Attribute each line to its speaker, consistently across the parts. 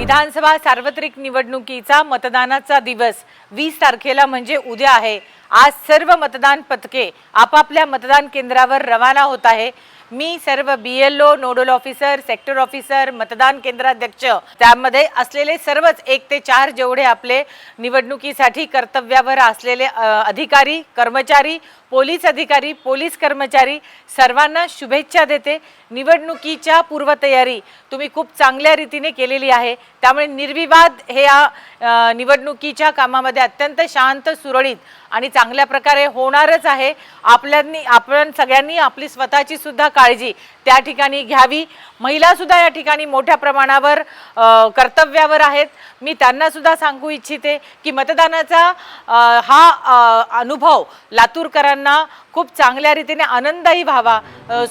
Speaker 1: विधानसभा सार्वत्रिक निवडणुकीचा मतदानाचा दिवस वीस तारखेला म्हणजे उद्या आहे. आज सर्व मतदान पथके आपापल्या मतदान केंद्रावर रवाना होत आहे. मी सर्व B L O nodal officer sector officer मतदान केंद्राध्यक्ष त्यामध्ये असलेले सर्वच एक ते चार जेवढे आपले निवडणुकीसाठी कर्तव्यावर असलेले अधिकारी कर्मचारी पोलीस अधिकारी पोलीस कर्मचारी सर्वांना शुभेच्छा देते. निवडणुकीच्या पूर्वतयारी तुम्ही खूप चांगल्या रीतीने केलेली आहे. त्यामुळे निर्विवाद हे या निवडणुकीच्या कामामध्ये अत्यंत शांत सुरळीत आणि चांगल्या प्रकारे होणारच आहे. आपल्यांनी आपण सगळ्यांनी आपली स्वतःची सुद्धा काळजी त्या ठिकाणी घ्यावी. महिला सुद्धा या ठिकाणी मोठ्या प्रमाणावर कर्तव्यावर आहेत. मी त्यांना सुद्धा सांगू इच्छिते की मतदानाचा हा अनुभव लातूरकरांना खूप चांगल्या रीतीने आनंदही व्हावा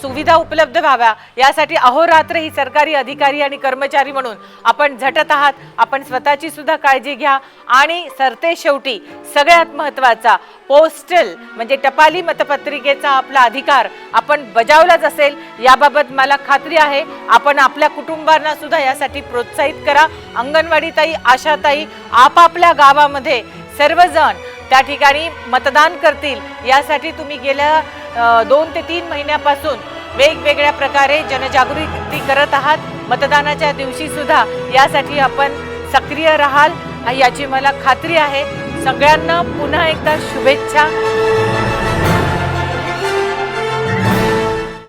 Speaker 1: सुविधा उपलब्ध व्हाव्या. यासाठी अहोरात्र ही सरकारी अधिकारी आणि कर्मचारी म्हणून आपण झटत आहात. आपण स्वतःची सुद्धा काळजी घ्या. आणि सरते शेवटी सगळ्यात महत्त्वाचा पोस्टल म्हणजे टपाली मतपत्रिकेचा आपला अधिकार आपण बजावलाच असेल याबाबत मला खात्री आहे. आपण आपल्या कुटुंबांना सुद्धा यासाठी प्रोत्साहित करा. अंगणवाडीताई आशाताई आपापल्या गावामध्ये सर्वजण त्या ठिकाणी मतदान करतील. यासाठी तुम्ही गेल्या दोन ते तीन महिन्यापासून वेगवेगळ्या प्रकारे जनजागृती करत आहात. मतदानाच्या दिवशीसुद्धा यासाठी आपण सक्रिय राहाल. याची मला खात्री आहे. सगळ्यांना पुन्हा एकदा शुभेच्छा.